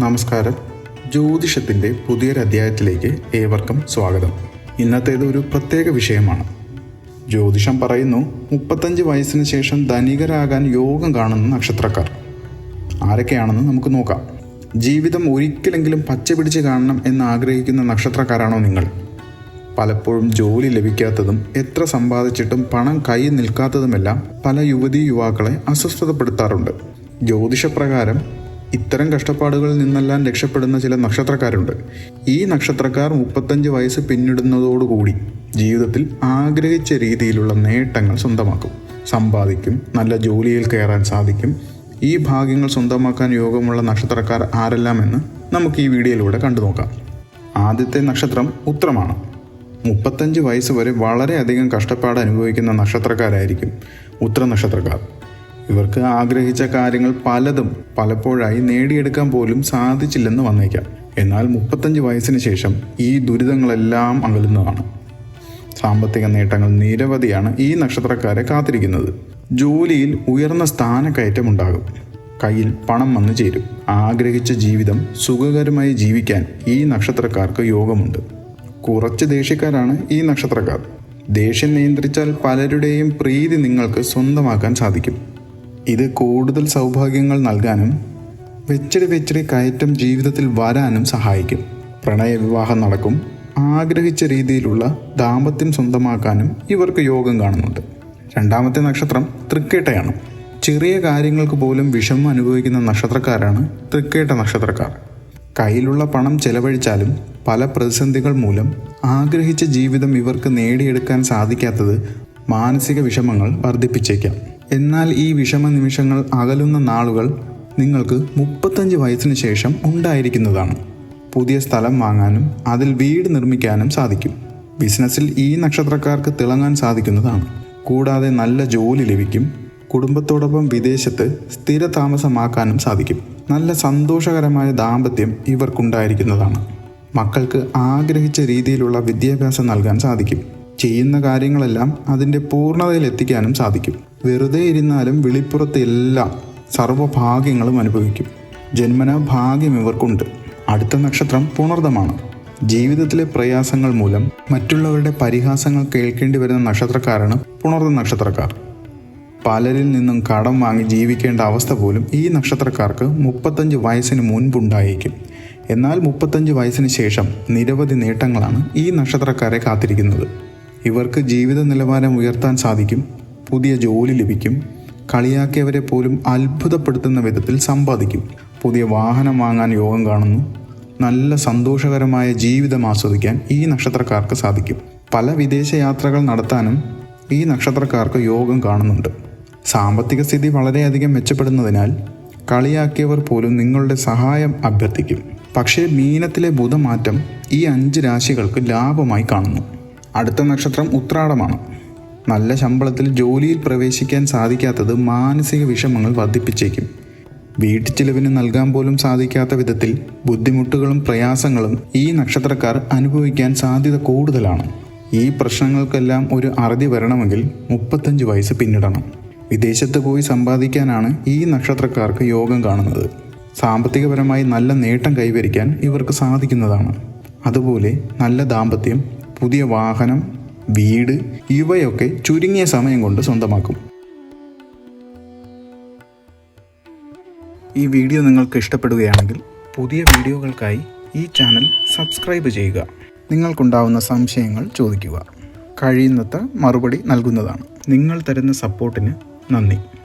നമസ്കാരം. ജ്യോതിഷത്തിന്റെ പുതിയൊരു അധ്യായത്തിലേക്ക് ഏവർക്കും സ്വാഗതം. ഇന്നത്തേത് ഒരു പ്രത്യേക വിഷയമാണ്. ജ്യോതിഷം പറയുന്നു മുപ്പത്തഞ്ച് വയസ്സിന് ശേഷം ധനികരാകാൻ യോഗം കാണുന്ന നക്ഷത്രക്കാർ. ആരൊക്കെയാണെന്ന് നമുക്ക് നോക്കാം. ജീവിതം ഒരിക്കലെങ്കിലും പച്ച പിടിച്ച് കാണണം എന്ന് ആഗ്രഹിക്കുന്ന നക്ഷത്രക്കാരാണോ നിങ്ങൾ? പലപ്പോഴും ജോലി ലഭിക്കാത്തതും എത്ര സമ്പാദിച്ചിട്ടും പണം കൈ നിൽക്കാത്തതുമെല്ലാം പല യുവതീ യുവാക്കളെ അസ്വസ്ഥതപ്പെടുത്താറുണ്ട്. ജ്യോതിഷപ്രകാരം ഇത്തരം കഷ്ടപ്പാടുകളിൽ നിന്നെല്ലാം രക്ഷപ്പെടുന്ന ചില നക്ഷത്രക്കാരുണ്ട്. ഈ നക്ഷത്രക്കാർ മുപ്പത്തഞ്ച് വയസ്സ് പിന്നിടുന്നതോടുകൂടി ജീവിതത്തിൽ ആഗ്രഹിച്ച രീതിയിലുള്ള നേട്ടങ്ങൾ സ്വന്തമാക്കും. സമ്പാദിക്കും നല്ല ജോലിയിൽ കയറാൻ സാധിക്കും. ഈ ഭാഗ്യങ്ങൾ സ്വന്തമാക്കാൻ യോഗമുള്ള നക്ഷത്രക്കാർ ആരെല്ലാമെന്ന് നമുക്ക് ഈ വീഡിയോയിലൂടെ കണ്ടു നോക്കാം. ആദ്യത്തെ നക്ഷത്രം ഉത്രമാണ് മുപ്പത്തഞ്ച് വയസ്സ് വരെ വളരെയധികം കഷ്ടപ്പാട് അനുഭവിക്കുന്ന നക്ഷത്രക്കാരായിരിക്കും ഉത്ര നക്ഷത്രക്കാർ ഇവർക്ക് ആഗ്രഹിച്ച കാര്യങ്ങൾ പലതും പലപ്പോഴായി നേടിയെടുക്കാൻ പോലും സാധിച്ചില്ലെന്ന് വന്നേക്കാം. എന്നാൽ മുപ്പത്തഞ്ച് വയസ്സിന് ശേഷം ഈ ദുരിതങ്ങളെല്ലാം അകലുന്നതാണ്. സാമ്പത്തിക നേട്ടങ്ങൾ നിരവധിയാണ് ഈ നക്ഷത്രക്കാരെ കാത്തിരിക്കുന്നത്. ജോലിയിൽ ഉയർന്ന സ്ഥാനക്കയറ്റമുണ്ടാകും കയ്യിൽ പണം വന്നു ചേരും. ആഗ്രഹിച്ച ജീവിതം സുഖകരമായി ജീവിക്കാൻ ഈ നക്ഷത്രക്കാർക്ക് യോഗമുണ്ട്. കുറച്ച് ദേഷ്യക്കാരാണ് ഈ നക്ഷത്രക്കാർ. ദേഷ്യം നിയന്ത്രിച്ചാൽ പലരുടെയും പ്രീതി നിങ്ങൾക്ക് സ്വന്തമാക്കാൻ സാധിക്കും. ഇത് കൂടുതൽ സൗഭാഗ്യങ്ങൾ നൽകാനും വെച്ചടി വെച്ചടി കയറ്റം ജീവിതത്തിൽ വരാനും സഹായിക്കും. പ്രണയവിവാഹം നടക്കും. ആഗ്രഹിച്ച രീതിയിലുള്ള ദാമ്പത്യം സ്വന്തമാക്കാനും ഇവർക്ക് യോഗം കാണുന്നുണ്ട്. രണ്ടാമത്തെ നക്ഷത്രം തൃക്കേട്ടയാണ്. ചെറിയ കാര്യങ്ങൾക്ക് പോലും വിഷമം അനുഭവിക്കുന്ന നക്ഷത്രക്കാരാണ് തൃക്കേട്ട നക്ഷത്രക്കാർ. കയ്യിലുള്ള പണം ചെലവഴിച്ചാലും പല പ്രതിസന്ധികൾ മൂലം ആഗ്രഹിച്ച ജീവിതം ഇവർക്ക് നേടിയെടുക്കാൻ സാധിക്കാത്തത് മാനസിക വിഷമങ്ങൾ വർദ്ധിപ്പിച്ചേക്കാം. എന്നാൽ ഈ വിഷമ നിമിഷങ്ങൾ അകലുന്ന നാളുകൾ നിങ്ങൾക്ക് മുപ്പത്തഞ്ച് വയസ്സിന് ശേഷം ഉണ്ടായിരിക്കുന്നതാണ്. പുതിയ സ്ഥലം വാങ്ങാനും അതിൽ വീട് നിർമ്മിക്കാനും സാധിക്കും. ബിസിനസ്സിൽ ഈ നക്ഷത്രക്കാർക്ക് തിളങ്ങാൻ സാധിക്കുന്നതാണ്. കൂടാതെ നല്ല ജോലി ലഭിക്കും. കുടുംബത്തോടൊപ്പം വിദേശത്ത് സ്ഥിര താമസമാക്കാനും സാധിക്കും. നല്ല സന്തോഷകരമായ ദാമ്പത്യം ഇവർക്കുണ്ടായിരിക്കുന്നതാണ്. മക്കൾക്ക് ആഗ്രഹിച്ച രീതിയിലുള്ള വിദ്യാഭ്യാസം നൽകാൻ സാധിക്കും. ചെയ്യുന്ന കാര്യങ്ങളെല്ലാം അതിന്റെ പൂർണതയിൽ എത്തിക്കാനും സാധിക്കും. വെറുതെ ഇരുന്നാലും വിളിപ്പുറത്ത് എല്ലാം സർവഭാഗ്യങ്ങളും അനുഭവിക്കും. ജന്മനാ ഭാഗ്യം ഇവർക്കുണ്ട്. അടുത്ത നക്ഷത്രം പുണർദമാണ്. ജീവിതത്തിലെ പ്രയാസങ്ങൾ മൂലം മറ്റുള്ളവരുടെ പരിഹാസങ്ങൾ കേൾക്കേണ്ടി വരുന്ന നക്ഷത്രക്കാരാണ് പുണർദ നക്ഷത്രക്കാർ. പലരിൽ നിന്നും കടം വാങ്ങി ജീവിക്കേണ്ട അവസ്ഥ പോലും ഈ നക്ഷത്രക്കാർക്ക് മുപ്പത്തഞ്ച് വയസ്സിന് മുൻപുണ്ടായേക്കും. എന്നാൽ മുപ്പത്തഞ്ച് വയസ്സിന് ശേഷം നിരവധി നേട്ടങ്ങളാണ് ഈ നക്ഷത്രക്കാരെ കാത്തിരിക്കുന്നത്. ഇവർക്ക് ജീവിത നിലവാരം ഉയർത്താൻ സാധിക്കും. പുതിയ ജോലി ലഭിക്കും. കളിയാക്കിയവരെ പോലും അത്ഭുതപ്പെടുത്തുന്ന വിധത്തിൽ സമ്പാദിക്കും. പുതിയ വാഹനം വാങ്ങാൻ യോഗം കാണുന്നു. നല്ല സന്തോഷകരമായ ജീവിതം ആസ്വദിക്കാൻ ഈ നക്ഷത്രക്കാർക്ക് സാധിക്കും. പല വിദേശ യാത്രകൾ നടത്താനും ഈ നക്ഷത്രക്കാർക്ക് യോഗം കാണുന്നുണ്ട്. സാമ്പത്തിക സ്ഥിതി വളരെയധികം മെച്ചപ്പെടുന്നതിനാൽ കളിയാക്കിയവർ പോലും നിങ്ങളുടെ സഹായം അഭ്യർത്ഥിക്കും. പക്ഷേ മീനത്തിലെ ബുധമാറ്റം ഈ അഞ്ച് രാശികൾക്ക് ലാഭമായി കാണുന്നു. അടുത്ത നക്ഷത്രം ഉത്രാടമാണ്. നല്ല ശമ്പളത്തിൽ ജോലിയിൽ പ്രവേശിക്കാൻ സാധിക്കാത്തത് മാനസിക വിഷമങ്ങൾ വർദ്ധിപ്പിച്ചേക്കും. വീട്ടു ചിലവിന് നൽകാൻ പോലും സാധിക്കാത്ത വിധത്തിൽ ബുദ്ധിമുട്ടുകളും പ്രയാസങ്ങളും ഈ നക്ഷത്രക്കാർ അനുഭവിക്കാൻ സാധ്യത കൂടുതലാണ്. ഈ പ്രശ്നങ്ങൾക്കെല്ലാം ഒരു അറുതി വരണമെങ്കിൽ മുപ്പത്തഞ്ച് വയസ്സ് പിന്നിടണം. വിദേശത്ത് പോയി സമ്പാദിക്കാനാണ് ഈ നക്ഷത്രക്കാർക്ക് യോഗം കാണുന്നത്. സാമ്പത്തികപരമായി നല്ല നേട്ടം കൈവരിക്കാൻ ഇവർക്ക് സാധിക്കുന്നതാണ്. അതുപോലെ നല്ല ദാമ്പത്യം പുതിയ വാഹനം വീട് ഇവയൊക്കെ ചുരുങ്ങിയ സമയം കൊണ്ട് സ്വന്തമാക്കും. ഈ വീഡിയോ നിങ്ങൾക്ക് ഇഷ്ടപ്പെടുകയാണെങ്കിൽ പുതിയ വീഡിയോകൾക്കായി ഈ ചാനൽ സബ്സ്ക്രൈബ് ചെയ്യുക. നിങ്ങൾക്കുണ്ടാവുന്ന സംശയങ്ങൾ ചോദിക്കുക. കഴിയുന്നത്ര മറുപടി നൽകുന്നതാണ്. നിങ്ങൾ തരുന്ന സപ്പോർട്ടിന് നന്ദി.